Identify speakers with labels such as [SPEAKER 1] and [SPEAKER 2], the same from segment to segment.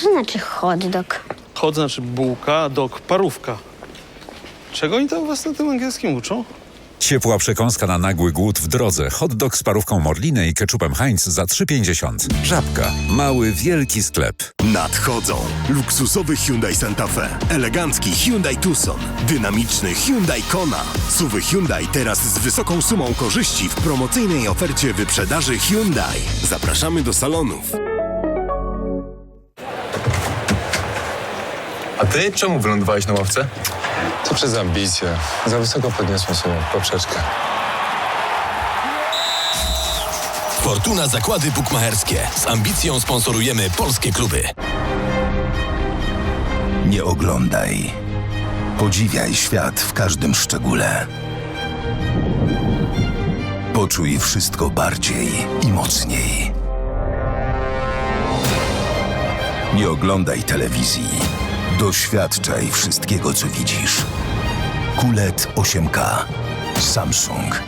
[SPEAKER 1] Co znaczy hot dog?
[SPEAKER 2] Hot znaczy bułka, a dog parówka. Czego oni tam was na tym angielskim uczą?
[SPEAKER 3] Ciepła przekąska na nagły głód w drodze. Hot dog z parówką Morliny i keczupem Heinz za 3,50. Żabka. Mały, wielki sklep.
[SPEAKER 4] Nadchodzą luksusowy Hyundai Santa Fe, elegancki Hyundai Tucson, dynamiczny Hyundai Kona. Suwy Hyundai teraz z wysoką sumą korzyści w promocyjnej ofercie wyprzedaży Hyundai. Zapraszamy do salonów.
[SPEAKER 5] A ty czemu wylądowałeś na ławce?
[SPEAKER 6] To przez ambicje. Za wysoko podniosłem sobie poprzeczkę.
[SPEAKER 4] Fortuna Zakłady Bukmacherskie. Z ambicją sponsorujemy polskie kluby.
[SPEAKER 7] Nie oglądaj. Podziwiaj świat w każdym szczególe. Poczuj wszystko bardziej i mocniej. Nie oglądaj telewizji. Doświadczaj wszystkiego, co widzisz. QLED 8K. Samsung.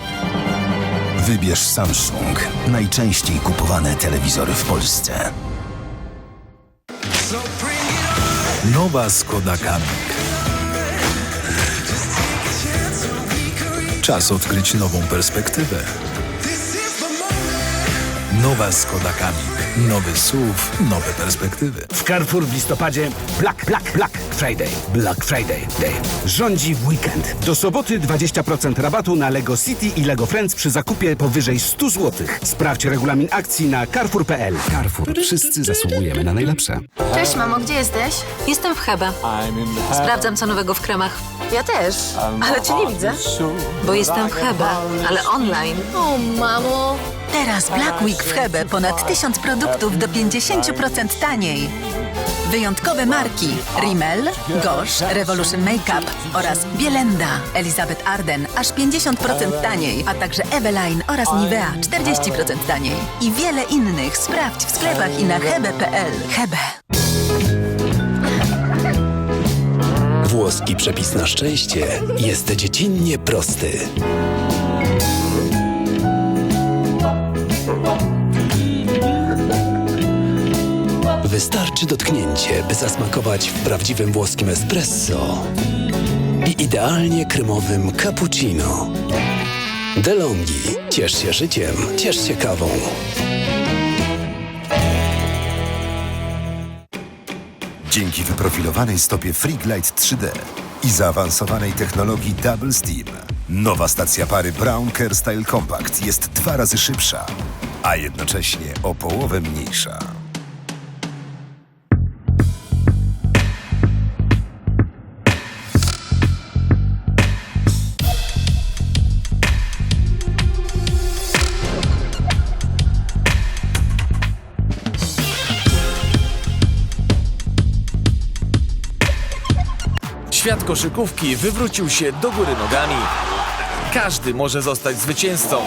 [SPEAKER 7] Wybierz Samsung. Najczęściej kupowane telewizory w Polsce.
[SPEAKER 8] Nowa Skoda Kamiq. Czas odkryć nową perspektywę. Nowa Skoda Kamiq. Nowy SUV, nowe perspektywy.
[SPEAKER 9] W Carrefour w listopadzie Black, Black, Black Friday. Black Friday Day. Rządzi w weekend. Do soboty 20% rabatu na Lego City i Lego Friends przy zakupie powyżej 100 zł. Sprawdź regulamin akcji na carrefour.pl. Carrefour. Wszyscy zasługujemy na najlepsze.
[SPEAKER 10] Cześć, mamo, gdzie jesteś?
[SPEAKER 11] Jestem w Hebe. Sprawdzam co nowego w kremach,
[SPEAKER 10] Ja też, ale cię nie widzę.
[SPEAKER 11] bo jestem w Hebe, ale online.
[SPEAKER 10] O, mamo.
[SPEAKER 11] Teraz Black Week w Hebe. Ponad 1000 produktów do 50% taniej. Wyjątkowe marki Rimmel, Gosh, Revolution Makeup oraz Bielenda, Elizabeth Arden aż 50% taniej, a także Eveline oraz Nivea 40% taniej. I wiele innych sprawdź w sklepach i na hebe.pl. Hebe.
[SPEAKER 4] Włoski przepis na szczęście jest dziecinnie prosty. Wystarczy dotknięcie, by zasmakować w prawdziwym włoskim espresso i idealnie kremowym cappuccino. DeLonghi. Ciesz się życiem, ciesz się kawą.
[SPEAKER 7] Dzięki wyprofilowanej stopie Freaglide 3D i zaawansowanej technologii Double Steam, nowa stacja pary Brown Care Style Compact jest dwa razy szybsza, a jednocześnie o połowę mniejsza.
[SPEAKER 8] Świat koszykówki wywrócił się do góry nogami. Każdy może zostać zwycięzcą.